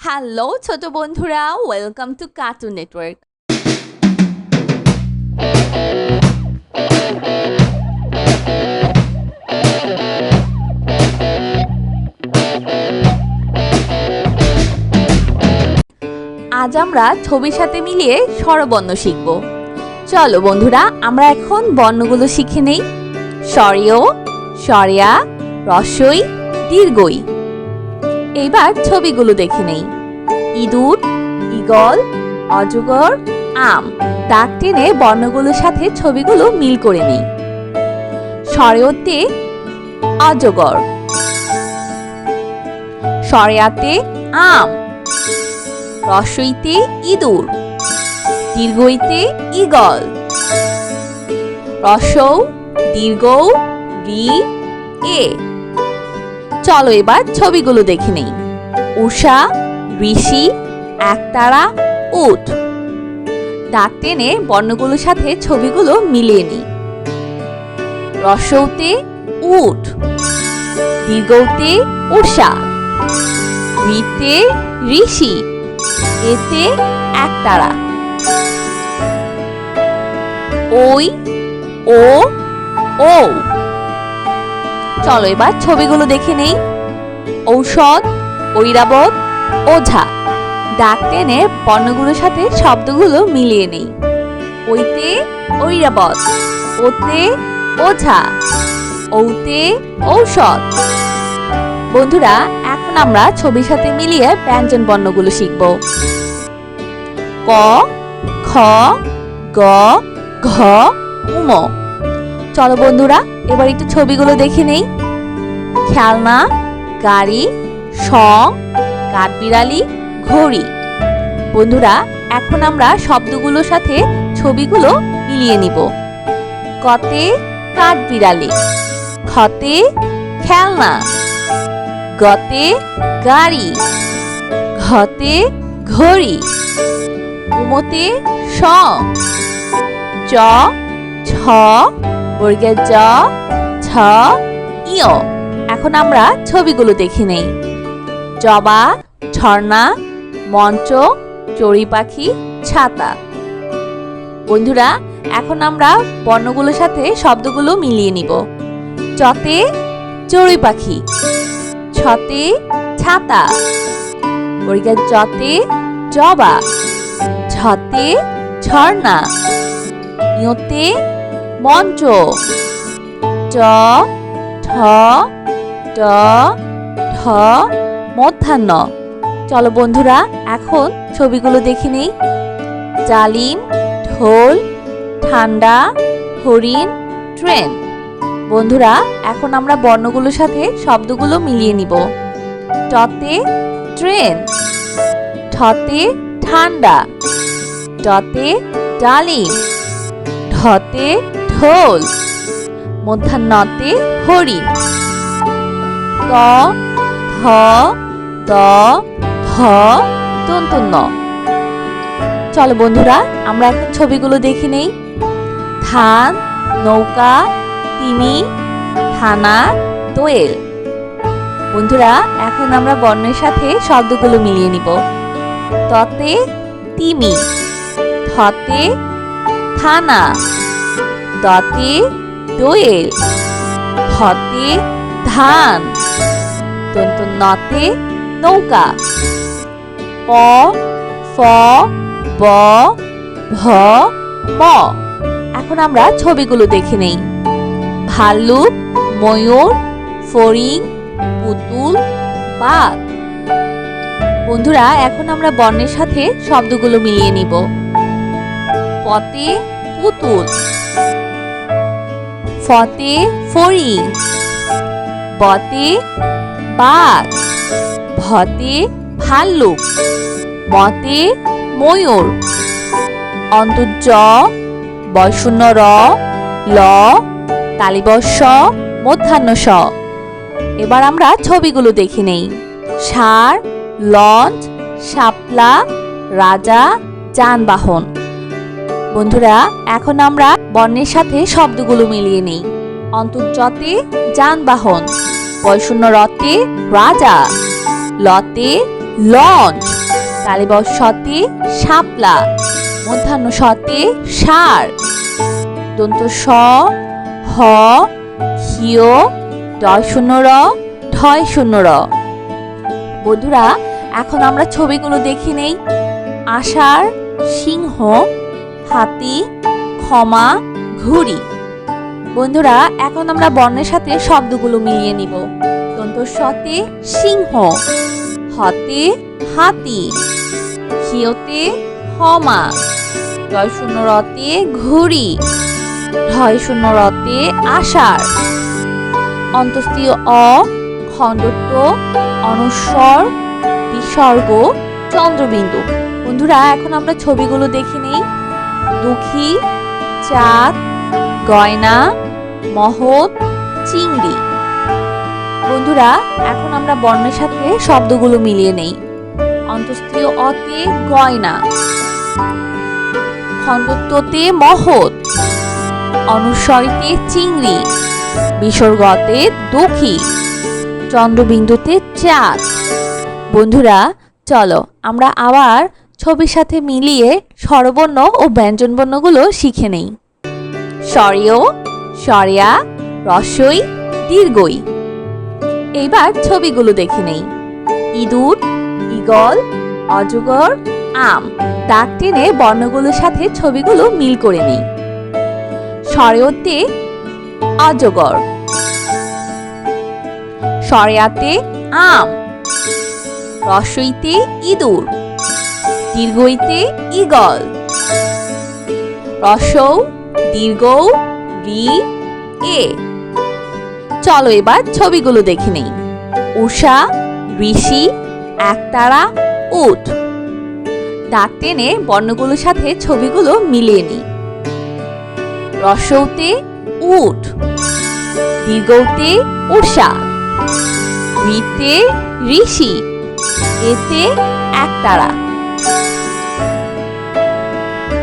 Hello ছোট বন্ধুরা welcome to cartoon network আজ আমরা ছবির সাথে মিলিয়ে স্বরবর্ণ শিখব। চলো বন্ধুরা, আমরা এখন বর্ণগুলো শিখে নেই। স্বরীয়, স্বরিয়া রস্বই দীর্ঘই। এবার ছবিগুলো দেখে নেই। ইঁদুর, ঈগল, অজগর, আম। দাগ টেনে বর্ণগুলোর সাথে ছবিগুলো মিল করে নেই। স্বরেয়তে অজগর। স্বরেয়াতে আম। রসইতে ইঁদুর। দীর্ঘইতে ঈগল। রসৌ দীর্ঘ রি, এ। চলো এবার ছবিগুলো দেখে নেই। উষা, ঋষি, একতারা উঠ দাগ টেনে বর্ণগুলোর সাথে ছবিগুলো মিলিয়ে নিই। রসৌতে উঠ দীর্ঘতে, উষা। ঋতে, ঋষি। এতে, একতারা। ওই ও ও চলো এবার ছবিগুলো দেখে নেই। ঔষধ, ঐরাবত, ওঝা। ডাক টেনে বর্ণগুলোর সাথে শব্দগুলো মিলিয়ে নেই। ওইতে ঐরাবত, ওতে ওঝা ঔতে ঔষধ। বন্ধুরা, এখন আমরা ছবির সাথে মিলিয়ে ব্যঞ্জন বর্ণগুলো শিখব। ক, খ, গ, ঘ, উম চলো বন্ধুরা, এবার একটু ছবিগুলো দেখে নেই। খেলনা, গাড়ি সং কাঠবিড়ালি, ঘড়ি। বন্ধুরা, এখন আমরা শব্দগুলোর সাথে ছবিগুলো মিলিয়ে নিব। কতে কাঠবিড়ালি, খতে খেলনা, গতে গাড়ি, ঘতে ঘড়ি, উমতে সং চ ছ বর্গের জ, ছ ইয় এখন আমরা ছবিগুলো দেখে নেই। জবা, ঝর্ণা, মঞ্চ চড়ি পাখি, ছাতা। বন্ধুরা, এখন আমরা বর্ণগুলোর সাথে শব্দগুলো মিলিয়ে নিব। চতে, চড়ুই পাখি। ছতে, ছাতা। বর্গের জতে, জবা। ঝতে ঝর্ণা। ইয়তে মঞ্চ। চ ঠ, ট, ঠ, মধ্যাহ্ন। চলো বন্ধুরা, এখন ছবিগুলো দেখে নেই। জালিম, ঢোল, ঠান্ডা, হরিণ, ট্রেন। বন্ধুরা, এখন আমরা বর্ণগুলোর সাথে শব্দগুলো মিলিয়ে নিব। টতে ট্রেন, ঠতে ঠান্ডা ডতে ডালিম, ঢতে ঢোল। মধ্যাহ্নতে হরিণ ত ধ, দ, ধ দন্তন্য চলো বন্ধুরা, আমরা এখন ছবিগুলো দেখে নেই। ধান, নৌকা, তিমি, থানা, দোয়েল। বন্ধুরা, এখন আমরা বর্ণের সাথে শব্দগুলো মিলিয়ে নিব। ততে তিমি থতে থানা। দতে দোয়েল ধতে ধান দন্ত নতে নৌকা, প, ফ, ব, ভ, ম। এখন আমরা ছবিগুলো দেখে নেই। ভাল্লুক, ময়ূর, ফড়িং, পুতুল, বাঘ। বন্ধুরা, এখন আমরা বর্ণের সাথে শব্দগুলো মিলিয়ে নিব। পতে পুতুল। ফতে ফড়িং, বতে বাঘ ভতে ভাল্লুক, মতে ময়ূর, অন্তর্য বয়শূন্য র, ল তালিবস্য মধ্যাহ্ন স। এবার আমরা ছবিগুলো দেখে নেই। সার, লঞ্চ, শাপলা, রাজা, যানবাহন। বন্ধুরা, এখন আমরা বর্ণের সাথে শব্দগুলো মিলিয়ে নেই। অন্তর্জতে যানবাহন বয়শূন্য রতে রাজা, লতে লঞ্চ তালিবস সতে শাপলা মধ্যাহ্ন সতে সার দন্ত স হ হিয় ডয় শূন্য র ঢয় শূন্য র বন্ধুরা, এখন আমরা ছবিগুলো দেখি নেই। আষাঢ়, সিংহ, হাতি ক্ষমা, ঘুড়ি। বন্ধুরা, এখন আমরা বর্ণের সাথে শব্দগুলো মিলিয়ে নিব। দন্ত সতে, সিংহ। হতে, হাতি। হিয়তে ক্ষমা। জয় শূন্য রতে ঘুড়ি। ঢয় শূন্য রতে আষাঢ়। অন্তস্তীয় অ, খণ্ডত্ব, অনুস্বর, বিসর্গ, চন্দ্রবিন্দু। বন্ধুরা, এখন আমরা ছবিগুলো দেখে নেই। দুঃখী চাঁদ, গয়না, মহৎ, চিংড়ি। বন্ধুরা, এখন আমরা বর্ণের সাথে শব্দগুলো মিলিয়ে নেই। অন্তস্তীয় অতে গয়না। খণ্ডত্বতে মহৎ। অনুস্বরিতে চিংড়ি। বিসর্গতে দুঃখী। চন্দ্রবিন্দুতে চাঁদ। বন্ধুরা, চলো আমরা আবার ছবির সাথে মিলিয়ে স্বরবর্ণ ও ব্যঞ্জনবর্ণগুলো শিখে নেই। স্বরীয়, স্বরিয়া রসই দীর্ঘই। এইবার ছবিগুলো দেখে নেই। ইঁদুর ইগল অজগর, আম। দাগ টেনে বর্ণগুলোর সাথে ছবিগুলো মিল করে নেই। স্বরেয়তে অজগর। স্বরেয়াতে আম। রসইতে ইঁদুর। দীর্ঘইতে ইগল রসৌ, দীর্ঘ, রি, এ। চলো এবার ছবিগুলো দেখে নেই। উষা, ঋষি, একতারা উঠ দাগ টেনে বর্ণগুলোর সাথে ছবিগুলো মিলিয়ে নিই। রসৌতে উঠ দীর্ঘতে উষা ঋতে ঋষি, এতে একতারা।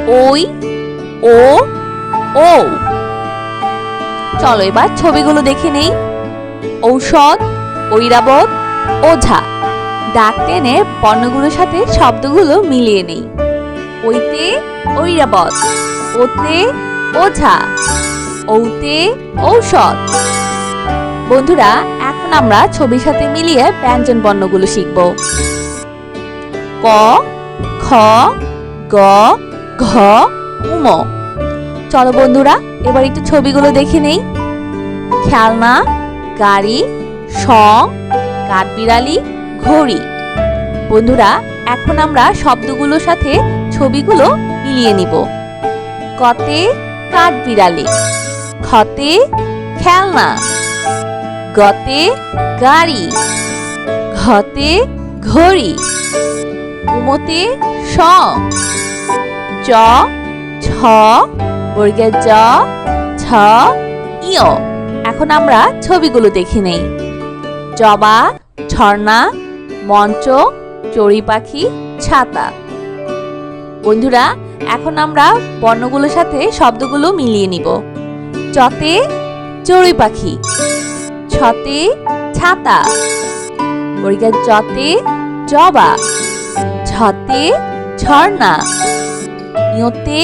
ওই, ও ও। চলো এবার ছবিগুলো দেখে নেই। ঔষধ, ঐরাবত, ওঝা। দাগ টেনে বর্ণগুলোর সাথে শব্দগুলো মিলিয়ে নেই। ওইতে ঐরাবত, ওতে ওঝা ঔতে ঔষধ। বন্ধুরা, এখন আমরা ছবির সাথে মিলিয়ে ব্যঞ্জন বর্ণগুলো শিখব। ক গ, ঘ, উম। চলো বন্ধুরা, এবার একটু ছবিগুলো দেখে নেই। খেলনা, গাড়ি, সং, কাঠবিড়ালি, ঘড়ি। বন্ধুরা, এখন আমরা শব্দগুলোর সাথে ছবিগুলো মিলিয়ে নিব। কতে কাঠবিড়ালি, খতে খেলনা, গতে গাড়ি, ঘতে ঘড়ি, উমতে স। চ ছ বর্গের জ ছ ইয়। এখন আমরা ছবিগুলো দেখে নেই। জবা, ঝর্ণা, মঞ্চ চড়ি পাখি, ছাতা। বন্ধুরা, এখন আমরা বর্ণগুলোর সাথে শব্দগুলো মিলিয়ে নিব। চতে, চড়ুই পাখি। ছতে, ছাতা। বর্গের জতে জবা। ঝতে ঝর্ণা। ইয়তে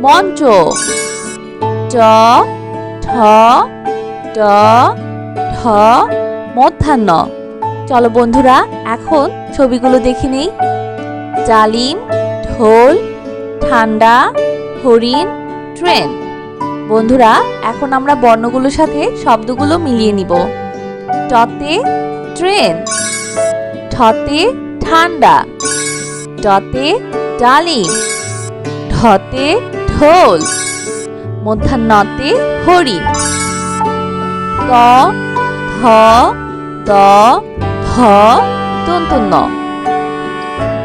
মঞ্চ। চ ঠ ট ঢ, মধ্যাহ্ন। চলো বন্ধুরা, এখন ছবিগুলো দেখে নেই। জালিম, ঢোল, ঠান্ডা, হরিণ, ট্রেন। বন্ধুরা, এখন আমরা বর্ণগুলোর সাথে শব্দগুলো মিলিয়ে নিব। টতে ট্রেন। ঠতে ঠান্ডা। ডতে ডালিম ঢতে ঢোল, মধ্যাহ্নতে হরিণ ত ধ, দ, ধ দন্তন্য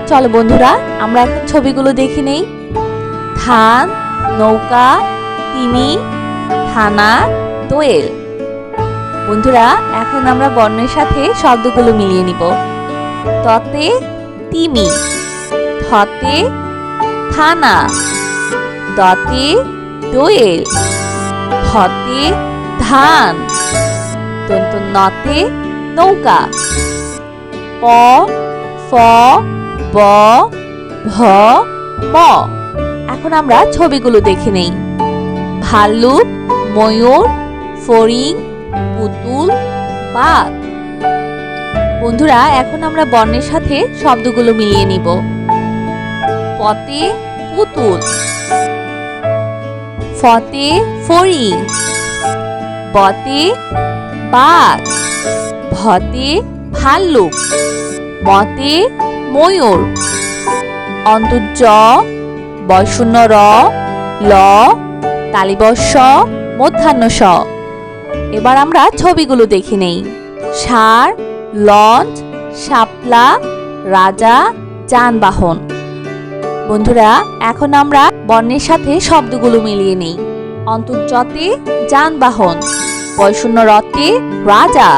চলো বন্ধুরা, আমরা এখন ছবিগুলো দেখে নেই। ধান, নৌকা, তিমি, থানা, দোয়েল। বন্ধুরা, এখন আমরা বর্ণের সাথে শব্দগুলো মিলিয়ে নিব। ততে তিমি। থতে থানা। দতে দোয়েল। ধতে ধান। দন্ত নতে নৌকা। প, ফ, ব, ভ, ম। এখন আমরা ছবিগুলো দেখে নেই। ভাল্লুক, ময়ূর, ফড়িং, পুতুল, বাঘ। বন্ধুরা, এখন আমরা বর্ণের সাথে শব্দগুলো মিলিয়ে নিব। পতে পুতুল। ফতে ফড়িং। বতে বাঘ। ভতে ভাল্লুক। মতে ময়ূর। অন্তর্য বয়শূন্য র ল তালিবস্য মধ্যাহ্ন স এবার আমরা ছবিগুলো দেখে নেই। সার, লঞ্চ, শাপলা, রাজা, যানবাহন। বন্ধুরা, এখন আমরা বর্ণের সাথে শব্দগুলো মিলিয়ে নেই। অন্তর্জতে যানবাহন বয়শূন্য রতে রাজা,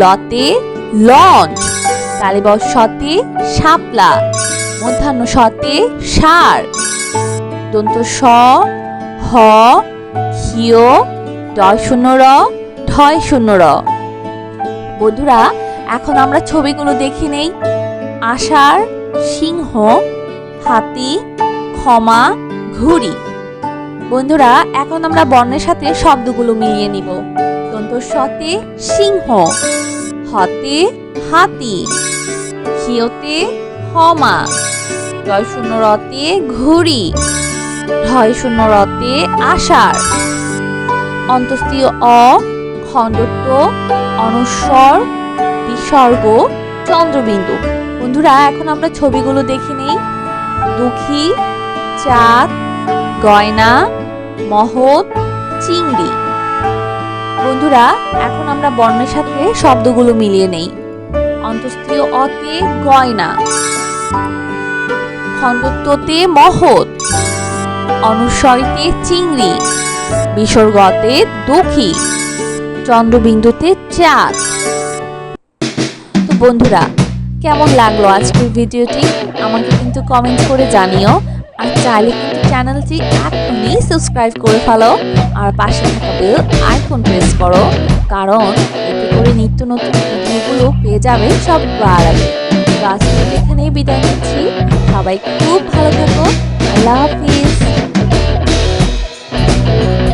লতে লঞ্চ তালিবস্যতে শাপলা মধ্যাহ্ন সতে ষাঁড় দন্ত স হ ক্ষিয় ডয় শূন্য র ঢয় শূন্য র বন্ধুরা, এখন আমরা ছবিগুলো দেখে নেই। আষাঢ়, সিংহ হাতি, ক্ষমা, ঘুড়ি। বন্ধুরা, এখন আমরা বর্ণের সাথে শব্দগুলো মিলিয়ে নিব। দন্ত সতে সিংহ, হতে হাতি, ক্ষিয়তে ক্ষমা জয় শূন্য রতে ঘুড়ি ঢয় শূন্য রতে আষাঢ়। অন্তস্তীয় অ, খণ্ডত্ব, অনুস্বর, বিসর্গ, চন্দ্রবিন্দু। বন্ধুরা, এখন আমরা ছবিগুলো দেখে নেই। দুঃখী, চাঁদ, গয়না, মহৎ, চিংড়ি। বন্ধুরা, এখন আমরা বর্ণের সাথে শব্দগুলো মিলিয়ে নেই। অন্তস্তীয় অতে গয়না। খণ্ডত্বতে মহৎ। অনুস্বরিতে চিংড়ি। বিসর্গতে দুঃখী। চন্দ্রবিন্দুতে চাঁদ। তো বন্ধুরা কেমন লাগল আজকের ভিডিওটি? আমাকে কিন্তু কমেন্ট করে জানিও। আর চাইলে কিন্তু চ্যানেলটি এখনই সাবস্ক্রাইব করে ফেলো। আর পাশে থাকা বেল আইকন প্রেস করো। কারণ এতে করে নিত্য নতুন ভিডিওগুলো পেয়ে যাবে সবার আগে। তো আজকে এখানেই বিদায় নিচ্ছি। সবাই খুব ভালো থাকো। আল্লাহ হাফিজ।